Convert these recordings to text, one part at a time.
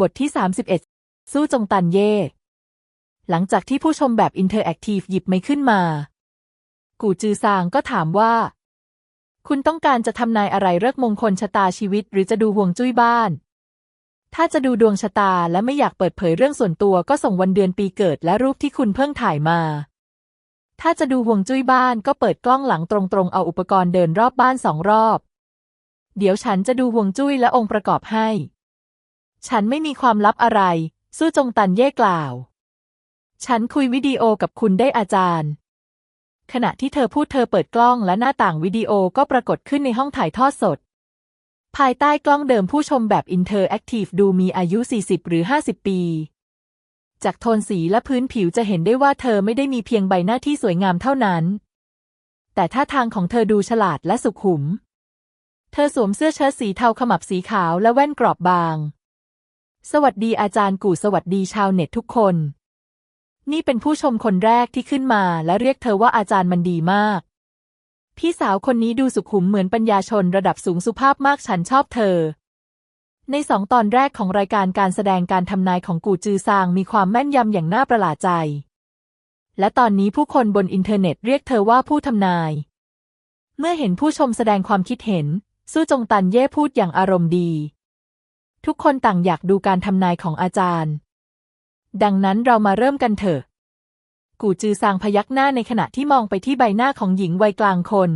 บทที่ 31 สู้จงตันเย่ หลังจากที่ผู้ชมแบบอินเทอร์แอคทีฟหยิบไม้ขึ้นมา กูจือซางก็ถามว่า คุณต้องการจะทำนายอะไรเลิกษ์มงคลชะตาชีวิต หรือจะดูห่วงจุ้ยบ้าน ถ้าจะดูดวงชะตาและไม่อยากเปิดเผยเรื่องส่วนตัวก็ส่งวันเดือนปีเกิดและรูปที่คุณเพิ่งถ่ายมา ถ้าจะดูห่วงจุ้ยบ้านก็เปิดกล้องหลังตรงๆเอาอุปกรณ์เดินรอบบ้านสองรอบ เดี๋ยวฉันจะดูห่วงจุ้ยและองค์ประกอบให้ ฉันไม่มีความลับอะไรสู้จงตันเย่กล่าว ฉันคุยวิดีโอกับคุณได้อาจารย์ ขณะที่เธอพูดเธอเปิดกล้องและหน้าต่างวิดีโอก็ปรากฏขึ้นในห้องถ่ายทอดสด ภายใต้กล้องเดิมผู้ชมแบบอินเทอร์แอคทีฟดูมีอายุ 40 หรือ 50 ปี จากโทนสีและพื้นผิวจะเห็นได้ว่าเธอไม่ได้มีเพียงใบหน้าที่สวยงามเท่านั้น แต่ท่าทางของเธอดูฉลาดและสุขุม เธอสวมเสื้อเชิ้ตสีเทาขมับสีขาวและแว่นกรอบบาง สวัสดีอาจารย์กู่สวัสดีชาวเน็ตทุกคน นี่เป็นผู้ชมคนแรกที่ขึ้นมาและเรียกเธอว่าอาจารย์มันดีมาก พี่สาวคนนี้ดูสุขุมเหมือนปัญญาชนระดับสูงสุภาพมากฉันชอบเธอ ในสองตอนแรกของรายการการแสดงการทำนายของกูจือซางมีความแม่นยำอย่างน่าประหลาดใจ และตอนนี้ผู้คนบนอินเทอร์เน็ตเรียกเธอว่าผู้ทำนาย เมื่อเห็นผู้ชมแสดงความคิดเห็น สู้จงตันเย่พูดอย่างอารมณ์ดี ทุกคนต่างอยากดูการทำนายของอาจารย์ ดังนั้นเรามาเริ่มกันเถอะ กูจือซางพยักหน้าในขณะที่มองไปที่ใบหน้าของหญิงวัยกลางคน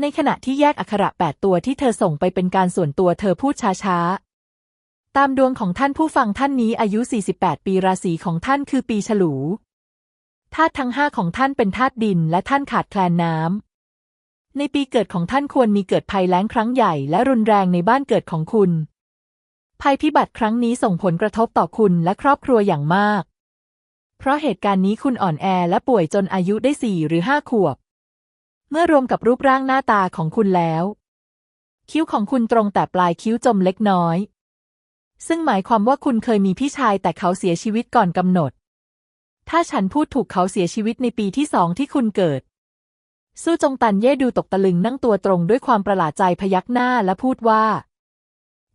ในขณะที่แยกอักขระแปดตัวที่เธอส่งไปเป็นการส่วนตัวเธอพูดช้าๆ ตามดวงของท่านผู้ฟังท่านนี้อายุ 48 ปีราศีของท่านคือปีฉลูธาตุทั้งห้าของท่านเป็นธาตุดินและท่านขาดแคลนน้ำ ในปีเกิดของท่านควรมีเกิดภัยแล้งครั้งใหญ่และรุนแรงในบ้านเกิดของคุณ ภัยพิบัติครั้งนี้ส่งผลกระทบต่อคุณและครอบครัวอย่างมาก เพราะเหตุการณ์นี้คุณอ่อนแอและป่วยจนอายุได้สี่หรือห้าขวบ เมื่อรวมกับรูปร่างหน้าตาของคุณแล้ว คิ้วของคุณตรงแต่ปลายคิ้วจมเล็กน้อย ซึ่งหมายความว่าคุณเคยมีพี่ชายแต่เขาเสียชีวิตก่อนกำหนด ถ้าฉันพูดถูกเขาเสียชีวิตในปีที่สองที่คุณเกิด สู้จงตันเย่ดูตกตะลึงนั่งตัวตรงด้วยความประหลาดใจพยักหน้าและพูดว่า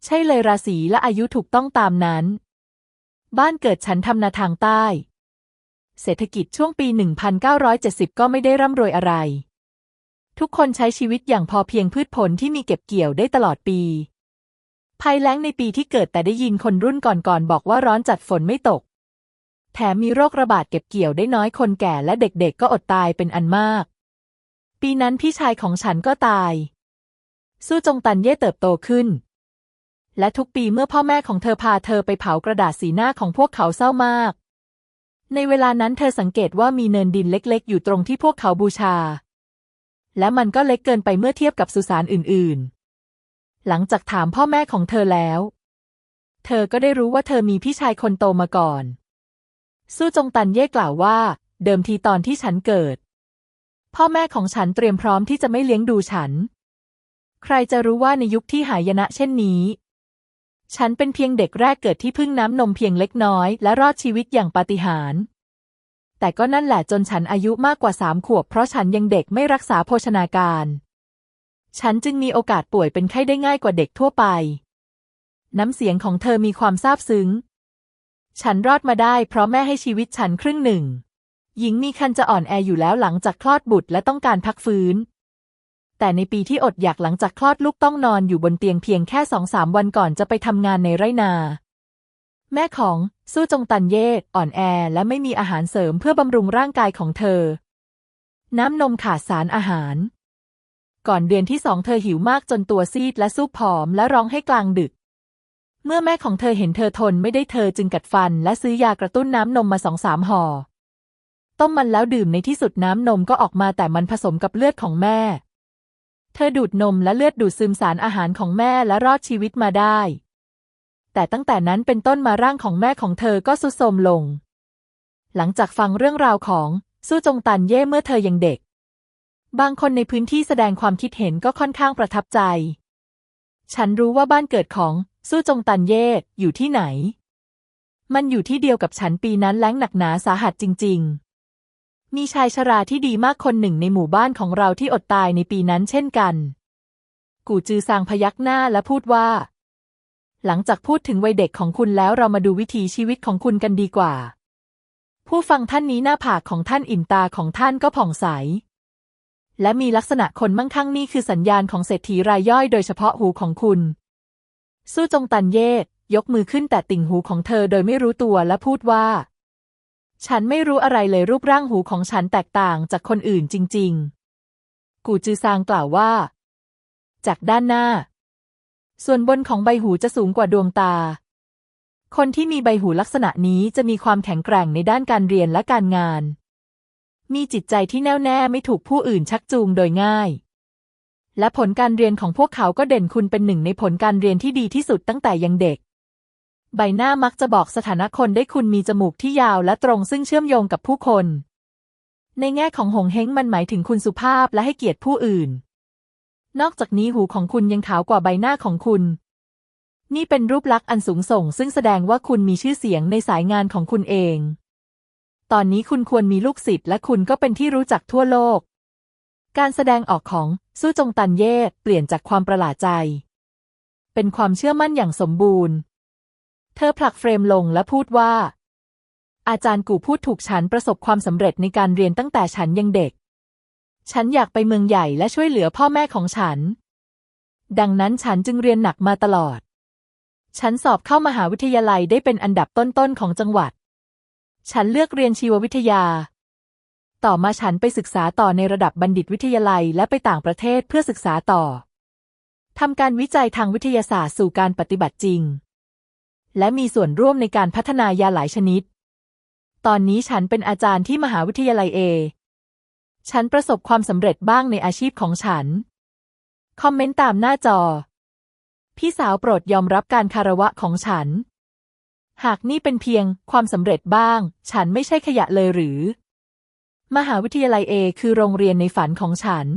ใช่เลยราศีและอายุถูกต้องตามนั้น บ้านเกิดฉันทำนาทางใต้ เศรษฐกิจช่วงปี 1970 ก็ไม่ได้ร่ำรวยอะไร ทุกคนใช้ชีวิตอย่างพอเพียงพืชผลที่มีเก็บเกี่ยวได้ตลอดปี ภัยแล้งในปีที่เกิดแต่ได้ยินคนรุ่นก่อนๆบอกว่าร้อนจัดฝนไม่ตก แถมมีโรคระบาดเก็บเกี่ยวได้น้อยคนแก่และเด็กๆ ก็อดตายเป็นอันมาก ปีนั้นพี่ชายของฉันก็ตาย สู้จงตันเย่เติบโตขึ้น และทุกปีเมื่อพ่อแม่ของเธอพาเธอไปเผากระดาษสีหน้าของพวกเขาเศร้ามาก ในเวลานั้นเธอสังเกตว่ามีเนินดินเล็กๆ อยู่ตรงที่พวกเขาบูชา และมันก็เล็กเกินไปเมื่อเทียบกับสุสานอื่นๆ หลังจากถามพ่อแม่ของเธอแล้ว เธอก็ได้รู้ว่าเธอมีพี่ชายคนโตมาก่อน สู้จงตันเย่กล่าวว่า เดิมทีตอนที่ฉันเกิด พ่อแม่ของฉันเตรียมพร้อมที่จะไม่เลี้ยงดูฉัน ใครจะรู้ว่าในยุคที่หายนะเช่นนี้ ฉันเป็นเพียงเด็กแรกเกิดที่พึ่งน้ำนมเพียงเล็กน้อย และรอดชีวิตอย่างปาฏิหาริย์แต่ก็นั่นแหละจนฉันอายุมากกว่าสามขวบ เพราะฉันยังเด็กไม่รักษาโภชนาการ ฉันจึงมีโอกาสป่วยเป็นไข้ได้ง่ายกว่าเด็กทั่วไป น้ำเสียงของเธอมีความซาบซึ้ง ฉันรอดมาได้เพราะแม่ให้ชีวิตฉันครึ่งหนึ่ง หญิงมีคันจะอ่อนแออยู่แล้วหลังจากคลอดบุตรและต้องการพักฟื้น แต่ในปีที่อดอยากหลังจากคลอดลูกต้องนอนอยู่บนเตียงเพียงแค่สองสามวันก่อนจะไปทำงานในไรนา แม่ของสู้จงตันเย่อ่อนแอและไม่มีอาหารเสริมเพื่อบำรุงร่างกายของเธอ น้ำนมขาดสารอาหาร ก่อนเดือนที่สองเธอหิวมากจนตัวซีดและสู้ผอมและร้องให้กลางดึก เมื่อแม่ของเธอเห็นเธอทนไม่ได้เธอจึงกัดฟัน และซื้อยากระตุ้นน้ำนมมาสองสามห่อ ต้มมันแล้วดื่มในที่สุดน้ำนมก็ออกมาแต่มันผสมกับเลือดของแม่ เธอดูดนมและเลือดดูดซึมสารอาหารของแม่และรอดชีวิตมาได้ แต่ตั้งแต่นั้นเป็นต้นมาร่างของแม่ของเธอก็สุดโทมลง หลังจากฟังเรื่องราวของสู้จงตันเย่เมื่อเธอยังเด็ก บางคนในพื้นที่แสดงความคิดเห็นก็ค่อนข้างประทับใจ ฉันรู้ว่าบ้านเกิดของสู้จงตันเย่อยู่ที่ไหน มันอยู่ที่เดียวกับฉันปีนั้นแล้งหนักหนาสาหัสจริง ๆ มีชายชราที่ดีมากคนหนึ่งในหมู่บ้านของเราที่อดตายในปีนั้นเช่นกัน กูจือซางพยักหน้าและพูดว่า หลังจากพูดถึงวัยเด็กของคุณแล้วเรามาดูวิถีชีวิตของคุณกันดีกว่า ผู้ฟังท่านนี้หน้าผากของท่านอิ่มตาของท่านก็ผ่องใส และมีลักษณะคนมั่งคั่งนี่คือสัญญาณของเศรษฐีรายย่อยโดยเฉพาะหูของคุณ สู้จงตันเย่ยกมือขึ้นแต่ติ่งหูของเธอโดยไม่รู้ตัวและพูดว่า ฉันไม่รู้อะไรเลยรูปร่างหูของฉันแตกต่างจากคนอื่นจริง ๆ กูจือซางกล่าวว่า จากด้านหน้า ส่วนบนของใบหูจะสูงกว่าดวงตา คนที่มีใบหูลักษณะนี้จะมีความแข็งแกร่งในด้านการเรียนและการงาน มีจิตใจที่แน่วแน่ไม่ถูกผู้อื่นชักจูงโดยง่าย และผลการเรียนของพวกเขาก็เด่นคุณเป็นหนึ่งในผลการเรียนที่ดีที่สุดตั้งแต่ยังเด็ก ใบหน้ามักจะบอกสถานะคนได้คุณมีจมูกที่ยาวและตรงซึ่งเชื่อมโยงกับผู้คน ในแง่ของหงเฮงมันหมายถึงคุณสุภาพและให้เกียรติผู้อื่น นอกจากนี้หูของคุณยังขาวกว่าใบหน้าของคุณ นี่เป็นรูปลักษณ์อันสูงส่ง ซึ่งแสดงว่าคุณมีชื่อเสียงในสายงานของคุณเอง ตอนนี้คุณควรมีลูกศิษย์และคุณก็เป็นที่รู้จักทั่วโลก การแสดงออกของสู้จงตันเย่เปลี่ยนจากความประหลาดใจ เป็นความเชื่อมั่นอย่างสมบูรณ์ เธอผลักเฟรมลงและพูดว่า อาจารย์กูพูดถูกฉันประสบความสำเร็จในการเรียนตั้งแต่ฉันยังเด็ก ฉันอยากไปเมืองใหญ่และช่วยเหลือพ่อแม่ของฉัน ดังนั้นฉันจึงเรียนหนักมาตลอด ฉันสอบเข้ามหาวิทยาลัยได้เป็นอันดับต้นๆของจังหวัด ฉันเลือกเรียนชีววิทยา ต่อมาฉันไปศึกษาต่อในระดับบัณฑิตวิทยาลัยและไปต่างประเทศเพื่อศึกษาต่อทำการวิจัยทางวิทยาศาสตร์สู่การปฏิบัติจริง และมีส่วนร่วมในการพัฒนายาหลายชนิด ตอนนี้ฉันเป็นอาจารย์ที่มหาวิทยาลัยเอ ฉันประสบความสำเร็จบ้างในอาชีพของฉัน คอมเมนต์ตามหน้าจอ พี่สาวโปรดยอมรับการคารวะของฉัน หากนี่เป็นเพียงความสำเร็จบ้าง ฉันไม่ใช่ขยะเลยหรือ มหาวิทยาลัยเอคือโรงเรียนในฝันของฉัน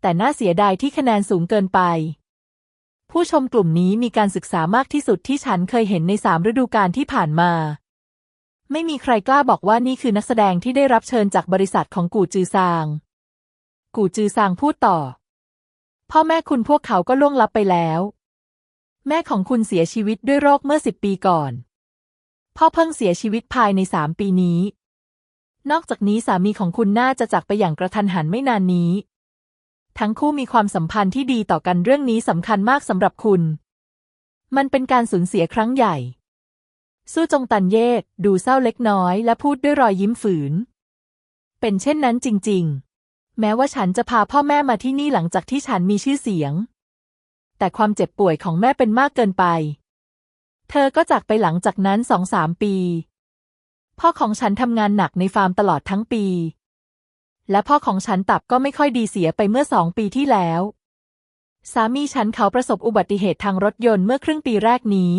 แต่น่าเสียดายที่คะแนนสูงเกินไป ผู้ชมกลุ่มนี้มีการศึกษามากที่สุดที่ฉันเคยเห็นในสามฤดูกาลที่ผ่านมา ไม่มีใครกล้าบอกว่านี่คือนักแสดงที่ได้รับเชิญจากบริษัทของกู่จือซาง กู่จือซางพูดต่อ พ่อแม่คุณพวกเขาก็ล่วงลับไปแล้ว แม่ของคุณเสียชีวิตด้วยโรคเมื่อสิบปีก่อน พ่อเพิ่งเสียชีวิตภายในสามปีนี้ นอกจากนี้สามีของคุณน่าจะจากไปอย่างกระทันหันไม่นานนี้ ทั้งคู่มีความสัมพันธ์ที่ดีต่อกันเรื่องนี้สำคัญมากสำหรับคุณ มันเป็นการสูญเสียครั้งใหญ่ สู้จงตันเย่ดูเศร้าเล็กน้อย และพูดด้วยรอยยิ้มฝืน เป็นเช่นนั้นจริง ๆ แม้ว่าฉันจะพาพ่อแม่มาที่นี่หลังจากที่ฉันมีชื่อเสียง แต่ความเจ็บป่วยของแม่เป็นมากเกินไป เธอก็จากไปหลังจากนั้นสองสามปี พ่อของฉันทำงานหนักในฟาร์มตลอดทั้งปี และพ่อของฉันตับก็ไม่ค่อยดีเสียไปเมื่อสองปีที่แล้ว สามีฉันเขาประสบอุบัติเหตุทางรถยนต์เมื่อครึ่งปีแรกนี้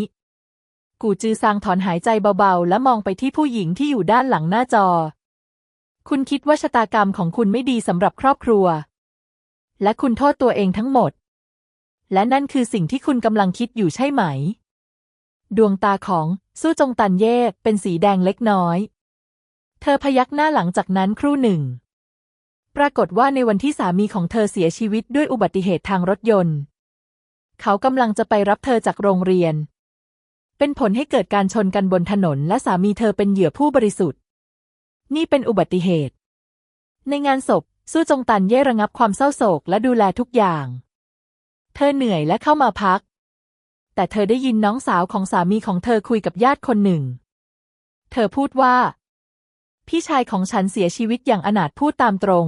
กูจือซางถอนหายใจเบาๆ และมองไปที่ผู้หญิงที่อยู่ด้านหลังหน้าจอ คุณคิดว่าชะตากรรมของคุณไม่ดีสำหรับครอบครัว และคุณโทษตัวเองทั้งหมด และนั่นคือสิ่งที่คุณกำลังคิดอยู่ใช่ไหม ดวงตาของสู้จงตันเย่เป็นสีแดงเล็กน้อย เธอพยักหน้าหลังจากนั้นครู่หนึ่ง ปรากฏว่าในวันที่สามีของเธอเสียชีวิตด้วยอุบัติเหตุทางรถยนต์ เขากำลังจะไปรับเธอจากโรงเรียน เป็นผลให้เกิดการชนกันบนถนน และสามีเธอเป็นเหยื่อผู้บริสุทธิ์ นี่เป็นอุบัติเหตุ ในงานศพสู้จงตันเย่ระงับความเศร้าโศกและดูแลทุกอย่าง เธอเหนื่อยและเข้ามาพัก แต่เธอได้ยินน้องสาวของสามีของเธอคุยกับญาติคนหนึ่ง เธอพูดว่า พี่ชายของฉันเสียชีวิตอย่างอนาถพูดตามตรง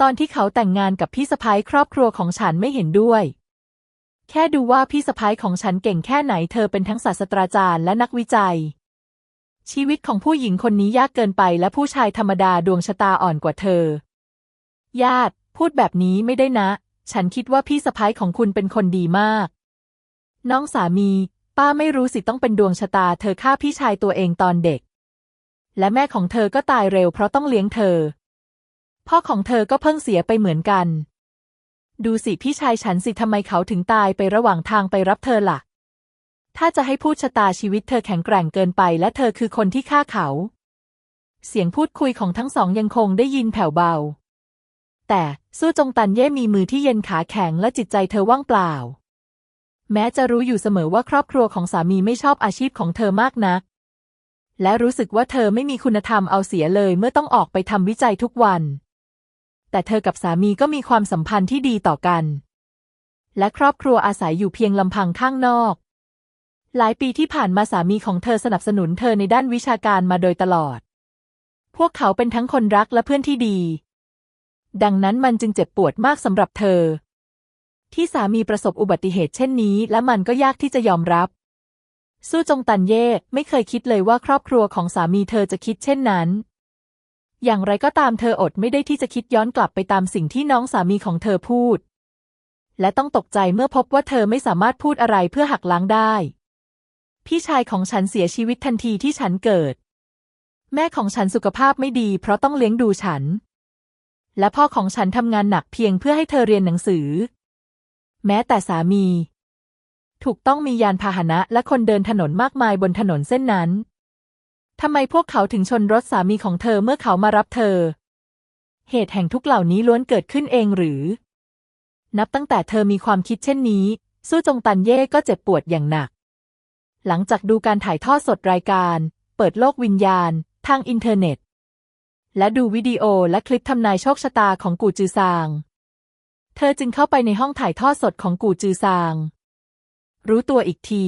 ตอนที่เขาแต่งงานกับพี่สะพ้ายครอบครัวของฉันไม่เห็นด้วย แค่ดูว่าพี่สะพ้ายของฉันเก่งแค่ไหนเธอเป็นทั้งศาสตราจารย์และนักวิจัย ชีวิตของผู้หญิงคนนี้ยากเกินไปและผู้ชายธรรมดาดวงชะตาอ่อนกว่าเธอ ญาติ พูดแบบนี้ไม่ได้นะ ฉันคิดว่าพี่สะพ้ายของคุณเป็นคนดีมาก น้องสามี ป้าไม่รู้สิต้องเป็นดวงชะตา เธอฆ่าพี่ชายตัวเองตอนเด็ก และแม่ของเธอก็ตายเร็วเพราะต้องเลี้ยงเธอ พ่อของเธอก็เพิ่งเสียไปเหมือนกัน ดูสิพี่ชายฉันสิทำไมเขาถึงตายไประหว่างทางไปรับเธอล่ะ ถ้าจะให้พูดชะตาชีวิตเธอแข็งแกร่งเกินไป และเธอคือคนที่ฆ่าเขา เสียงพูดคุยของทั้งสองยังคงได้ยินแผ่วเบา แต่สู้จงตันเย่มีมือที่เย็นขาแข็งและจิตใจเธอว่างเปล่า แม้จะรู้อยู่เสมอว่าครอบครัวของสามีไม่ชอบอาชีพของเธอมากนัก และรู้สึกว่าเธอไม่มีคุณธรรมเอาเสียเลยเมื่อต้องออกไปทำวิจัยทุกวัน แต่เธอกับสามีก็มีความสัมพันธ์ที่ดีต่อกัน และครอบครัวอาศัยอยู่เพียงลำพังข้างนอก หลายปีที่ผ่านมาสามีของเธอสนับสนุนเธอในด้านวิชาการมาโดยตลอด พวกเขาเป็นทั้งคนรักและเพื่อนที่ดี ดังนั้นมันจึงเจ็บปวดมากสำหรับเธอ ที่สามีประสบอุบัติเหตุเช่นนี้ และมันก็ยากที่จะยอมรับ สู้จงตันเย่ไม่เคยคิดเลยว่าครอบครัวของสามีเธอจะคิดเช่นนั้น อย่างไรก็ตามเธออดไม่ได้ที่จะคิดย้อนกลับไปตามสิ่งที่น้องสามีของเธอพูด และต้องตกใจเมื่อพบว่าเธอไม่สามารถพูดอะไรเพื่อหักล้างได้ พี่ชายของฉันเสียชีวิตทันทีที่ฉันเกิด แม่ของฉันสุขภาพไม่ดี เพราะต้องเลี้ยงดูฉัน และพ่อของฉันทำงานหนักเพียงเพื่อให้เธอเรียนหนังสือ แม้แต่สามี ถูกต้องมียานพาหนะและคนเดินถนนมากมายบนถนนเส้นนั้น ทำไมพวกเขาถึงชนรถสามีของเธอเมื่อเขามารับเธอ เหตุแห่งทุกเหล่านี้ล้วนเกิดขึ้นเองหรือ นับตั้งแต่เธอมีความคิดเช่นนี้ สู้จงตันเย่ก็เจ็บปวดอย่างหนัก หลังจากดูการถ่ายทอดสดรายการ เปิดโลกวิญญาณ ทางอินเทอร์เน็ต และดูวิดีโอและคลิปทำนายโชคชะตาของกูจือซาง เธอจึงเข้าไปในห้องถ่ายทอดสดของกูจือซาง รู้ตัวอีกที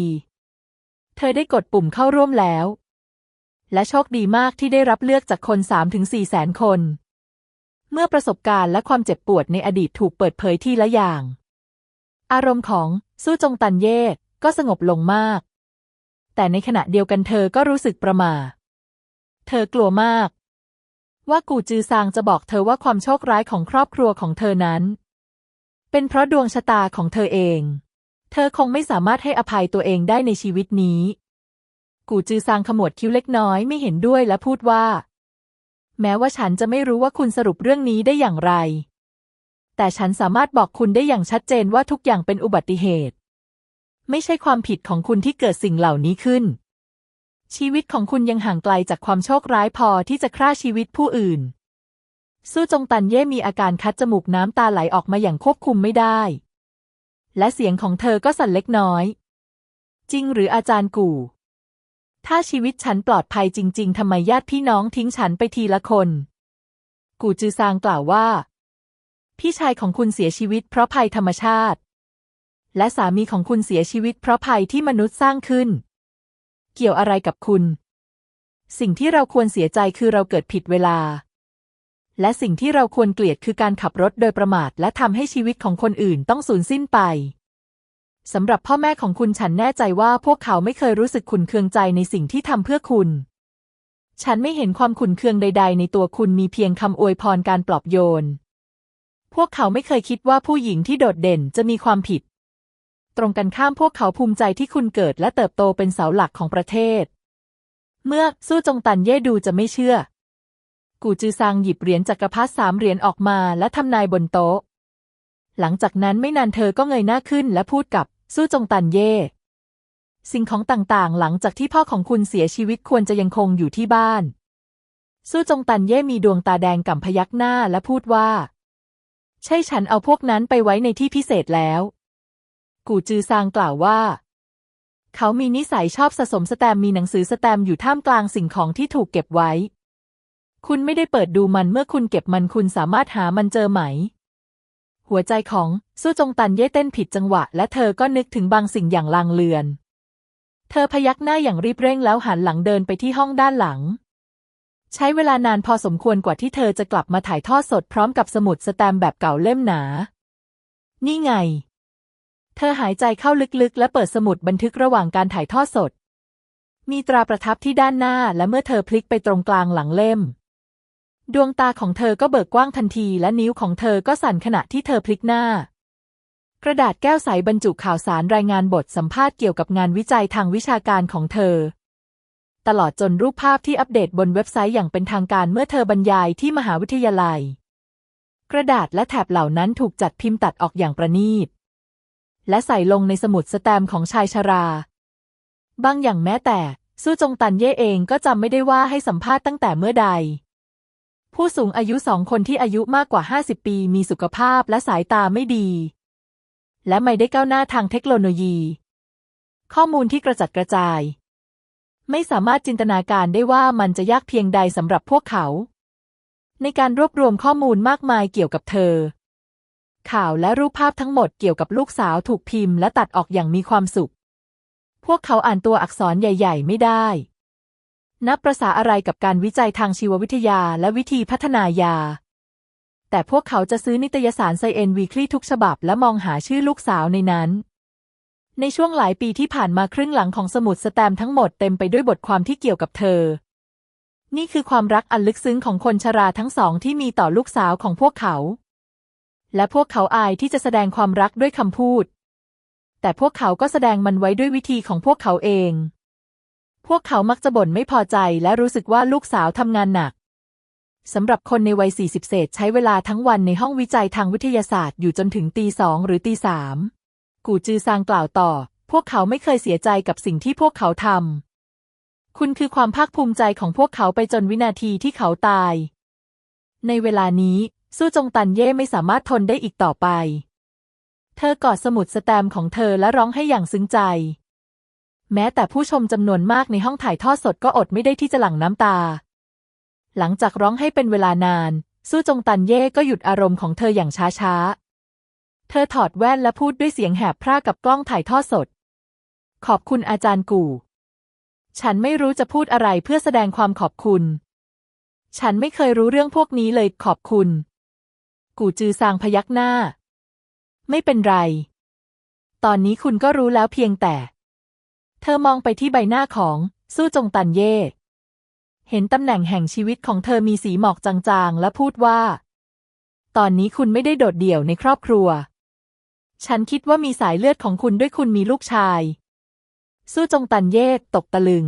เธอได้กดปุ่มเข้าร่วมแล้ว และโชคดีมากที่ได้รับเลือกจากคน 3-4แสนคน เมื่อประสบการณ์และความเจ็บปวดในอดีตถูกเปิดเผยทีละอย่าง อารมณ์ของสู้จงตันเย่ก็สงบลงมาก แต่ในขณะเดียวกันเธอก็รู้สึกประหม่าเธอกลัวมาก ว่ากูจือซางจะบอกเธอว่าความโชคร้ายของครอบครัวของเธอนั้น เป็นเพราะดวงชะตาของเธอเอง เธอคงไม่สามารถให้อภัยตัวเองได้ในชีวิตนี้ กูจือซางขมวดคิ้วเล็กน้อยไม่เห็นด้วยและพูดว่า แม้ว่าฉันจะไม่รู้ว่าคุณสรุปเรื่องนี้ได้อย่างไร แต่ฉันสามารถบอกคุณได้อย่างชัดเจนว่าทุกอย่างเป็นอุบัติเหตุ ไม่ใช่ความผิดของคุณที่เกิดสิ่งเหล่านี้ขึ้น ชีวิตของคุณยังห่างไกลจากความโชคร้ายพอที่จะฆ่าชีวิตผู้อื่น สู้จงตันเย่มีอาการคัดจมูกน้ำตาไหลออกมาอย่างควบคุมไม่ได้ และเสียงของเธอก็สั่นเล็กน้อย จริงหรืออาจารย์กู่ ถ้าชีวิตฉันปลอดภัยจริง ๆทำไมญาติพี่น้องทิ้งฉันไปทีละคน กูจือซางกล่าวว่า พี่ชายของคุณเสียชีวิตเพราะภัยธรรมชาติ และสามีของคุณเสียชีวิตเพราะภัยที่มนุษย์สร้างขึ้น เกี่ยวอะไรกับคุณ สิ่งที่เราควรเสียใจคือเราเกิดผิดเวลา และสิ่งที่เราควรเกลียดคือการขับรถโดยประมาท และทำให้ชีวิตของคนอื่นต้องสูญสิ้นไปสำหรับพ่อแม่ของคุณฉันแน่ใจว่าพวกเขาไม่เคยรู้สึกขุนเคืองใจในสิ่งที่ทำเพื่อคุณ ฉันไม่เห็นความขุนเคืองใด ๆ ในตัวคุณมีเพียงคำอวยพรการปลอบโยน พวกเขาไม่เคยคิดว่าผู้หญิงที่โดดเด่นจะมีความผิด ตรงกันข้ามพวกเขาภูมิใจที่คุณเกิดและเติบโตเป็นเสาหลักของประเทศ เมื่อสู้จงตันเย่ดูจะไม่เชื่อ กูจือซางหยิบเหรียญจักรพรรดิสามเหรียญออกมาและทำนายบนโต๊ะ หลังจากนั้นไม่นานเธอก็เงยหน้าขึ้นและพูดกับสู้จงตันเย่ สิ่งของต่างๆ หลังจากที่พ่อของคุณเสียชีวิตควรจะยังคงอยู่ที่บ้าน สู้จงตันเย่มีดวงตาแดงก่ำพยักหน้าและพูดว่า ใช่ฉันเอาพวกนั้นไปไว้ในที่พิเศษแล้ว กูจือซางกล่าวว่าเขามีนิสัยชอบสะสมสแตมมีหนังสือสแตมอยู่ท่ามกลางสิ่งของที่ถูกเก็บไว้ คุณไม่ได้เปิดดูมันเมื่อคุณเก็บมันคุณสามารถหามันเจอไหม หัวใจของสู้จงตันเย่เต้นผิดจังหวะ และเธอก็นึกถึงบางสิ่งอย่างลางเลือน เธอพยักหน้าอย่างรีบเร่งแล้วหันหลังเดินไปที่ห้องด้านหลัง ใช้เวลานานพอสมควรกว่าที่เธอจะกลับมาถ่ายทอดสดพร้อมกับสมุดสแตมแบบเก่าเล่มหนา นี่ไง เธอหายใจเข้าลึกๆ และเปิดสมุดบันทึกระหว่างการถ่ายทอดสดมีตราประทับที่ด้านหน้าและเมื่อเธอพลิกไปตรงกลางหลังเล่ม ดวงตาของเธอก็เบิกกว้างทันทีและนิ้วของเธอก็สั่นขณะที่เธอพลิกหน้า กระดาษแก้วใสบรรจุข่าวสารรายงานบทสัมภาษณ์เกี่ยวกับงานวิจัยทางวิชาการของเธอ ตลอดจนรูปภาพที่อัปเดตบนเว็บไซต์อย่างเป็นทางการเมื่อเธอบรรยายที่มหาวิทยาลัย กระดาษและแถบเหล่านั้นถูกจัดพิมพ์ตัดออกอย่างประณีต และใส่ลงในสมุดสแตมของชายชรา บางอย่างแม้แต่สู้จงตันเย่เองก็จำไม่ได้ว่าให้สัมภาษณ์ตั้งแต่เมื่อใด ผู้สูงอายุสองคนที่อายุมากกว่า 50 ปีมีสุขภาพและสายตาไม่ดี และไม่ได้ก้าวหน้าทางเทคโนโลยี ข้อมูลที่กระจัดกระจาย ไม่สามารถจินตนาการได้ว่ามันจะยากเพียงใดสำหรับพวกเขา ในการรวบรวมข้อมูลมากมายเกี่ยวกับเธอ ข่าวและรูปภาพทั้งหมดเกี่ยวกับลูกสาวถูกพิมพ์และตัดออกอย่างมีความสุข พวกเขาอ่านตัวอักษรใหญ่ ๆ ไม่ได้ นับประษาอะไรกับการวิจัยทางชีววิทยาและวิธีพัฒนายา แต่พวกเขาจะซื้อนิตยสารไซเอนวีคลีทุกฉบับและมองหาชื่อลูกสาวในนั้น ในช่วงหลายปีที่ผ่านมาครึ่งหลังของสมุดสแตมทั้งหมดเต็มไปด้วยบทความที่เกี่ยวกับเธอ นี่คือความรักอันลึกซึ้งของคนชราทั้งสองที่มีต่อลูกสาวของพวกเขา และพวกเขาอายที่จะแสดงความรักด้วยคำพูด แต่พวกเขาก็แสดงมันไว้ด้วยวิธีของพวกเขาเอง พวกเขามักจะบ่นไม่พอใจและรู้สึกว่าลูกสาวทำงานหนักสำหรับคนในวัย 40 เศษใช้เวลาทั้งวันในห้องวิจัยทางวิทยาศาสตร์อยู่จนถึงตีสองหรือตีสามกูจือซางกล่าวต่อ พวกเขาไม่เคยเสียใจกับสิ่งที่พวกเขาทำ คุณคือความภาคภูมิใจของพวกเขาไปจนวินาทีที่เขาตาย ในเวลานี้สู้จงตันเย่ไม่สามารถทนได้อีกต่อไป เธอกอดสมุดสแตมของเธอและร้องให้อย่างซึ้งใจ แม้แต่ผู้ชมจำนวนมากในห้องถ่ายทอดสดก็อดไม่ได้ที่จะหลั่งน้ำตา หลังจากร้องให้เป็นเวลานาน สู้จงตันเย่ก็หยุดอารมณ์ของเธออย่างช้าๆ เธอถอดแว่นและพูดด้วยเสียงแหบพร่ากับกล้องถ่ายทอดสด ขอบคุณอาจารย์กู่ ฉันไม่รู้จะพูดอะไรเพื่อแสดงความขอบคุณ ฉันไม่เคยรู้เรื่องพวกนี้เลยขอบคุณ กูจือซางพยักหน้า ไม่เป็นไร ตอนนี้คุณก็รู้แล้วเพียงแต่ ธอมองไปที่ใบหน้าของสู้จงตันเย่ เห็นตำแหน่งแห่งชีวิตของเธอมีสีหมอกจางๆ และพูดว่า ตอนนี้คุณไม่ได้โดดเดี่ยวในครอบครัว ฉันคิดว่ามีสายเลือดของคุณด้วยคุณมีลูกชาย สู้จงตันเย่ตกตะลึง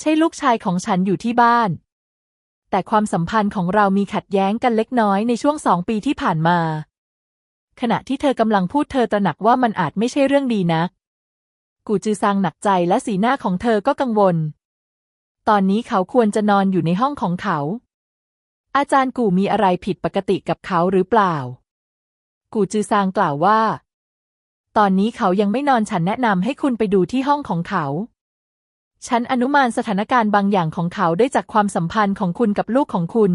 ใช่ลูกชายของฉันอยู่ที่บ้าน แต่ความสัมพันธ์ของเรามีขัดแย้งกันเล็กน้อยในช่วงสองปีที่ผ่านมา ขณะที่เธอกำลังพูดเธอตระหนักว่ามันอาจไม่ใช่เรื่องดีนัก กูจือซางหนักใจและสีหน้าของเธอก็กังวล ตอนนี้เขาควรจะนอนอยู่ในห้องของเขา อาจารย์กูมีอะไรผิดปกติกับเขาหรือเปล่า กูจือซางกล่าวว่า ตอนนี้เขายังไม่นอนฉันแนะนำให้คุณไปดูที่ห้องของเขา ฉันอนุมานสถานการณ์บางอย่างของเขาได้จากความสัมพันธ์ของคุณกับลูกของคุณ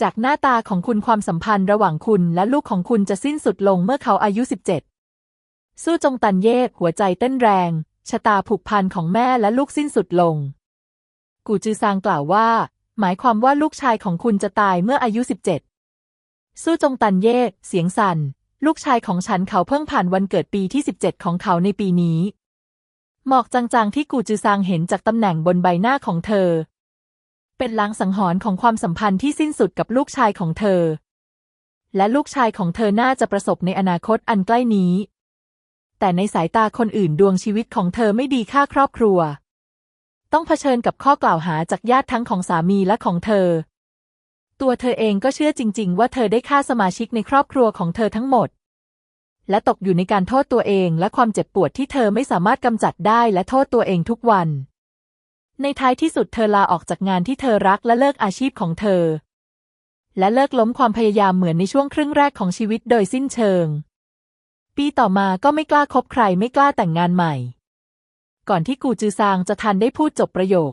จากหน้าตาของคุณความสัมพันธ์ระหว่างคุณและลูกของคุณจะสิ้นสุดลงเมื่อเขาอายุ 17 สู้จงตันเย่หัวใจเต้นแรง ชะตาผูกพันของแม่และลูกสิ้นสุดลง กูจือซางกล่าวว่า หมายความว่าลูกชายของคุณจะตายเมื่ออายุ 17 สู้จงตันเย่เสียงสัน่น ลูกชายของฉันเขาเพิ่งผ่านวันเกิดปีที่ 17 ของเขาในปีนี้ หมอกจางๆที่กูจือซางเห็นจากตำแหน่งบนใบหน้าของเธอ เป็นลางสังหรณ์ของความสัมพันธ์ที่สิ้นสุดกับลูกชายของเธอ และลูกชายของเธอน่าจะประสบในอนาคตอันใกล้นี้ แต่ในสายตาคนอื่นดวงชีวิตของเธอไม่ดีค่าครอบครัว ต้องเผชิญกับข้อกล่าวหาจากญาติทั้งของสามีและของเธอ ตัวเธอเองก็เชื่อจริง ๆ ว่าเธอได้ฆ่าสมาชิกในครอบครัวของเธอทั้งหมด และตกอยู่ในการโทษตัวเองและความเจ็บปวดที่เธอไม่สามารถกำจัดได้และโทษตัวเองทุกวัน ในท้ายที่สุดเธอลาออกจากงานที่เธอรักและเลิกอาชีพของเธอ และเลิกล้มความพยายามเหมือนในช่วงครึ่งแรกของชีวิตโดยสิ้นเชิง ปีต่อมาก็ไม่กล้าคบใครไม่กล้าแต่งงานใหม่ ก่อนที่กูจือซางจะทันได้พูดจบประโยค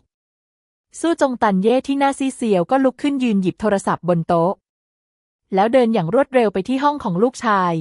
สู้จงตันเย่ที่หน้าซีเซียวก็ลุกขึ้นยืนหยิบโทรศัพท์บนโต๊ะ แล้วเดินอย่างรวดเร็วไปที่ห้องของลูกชาย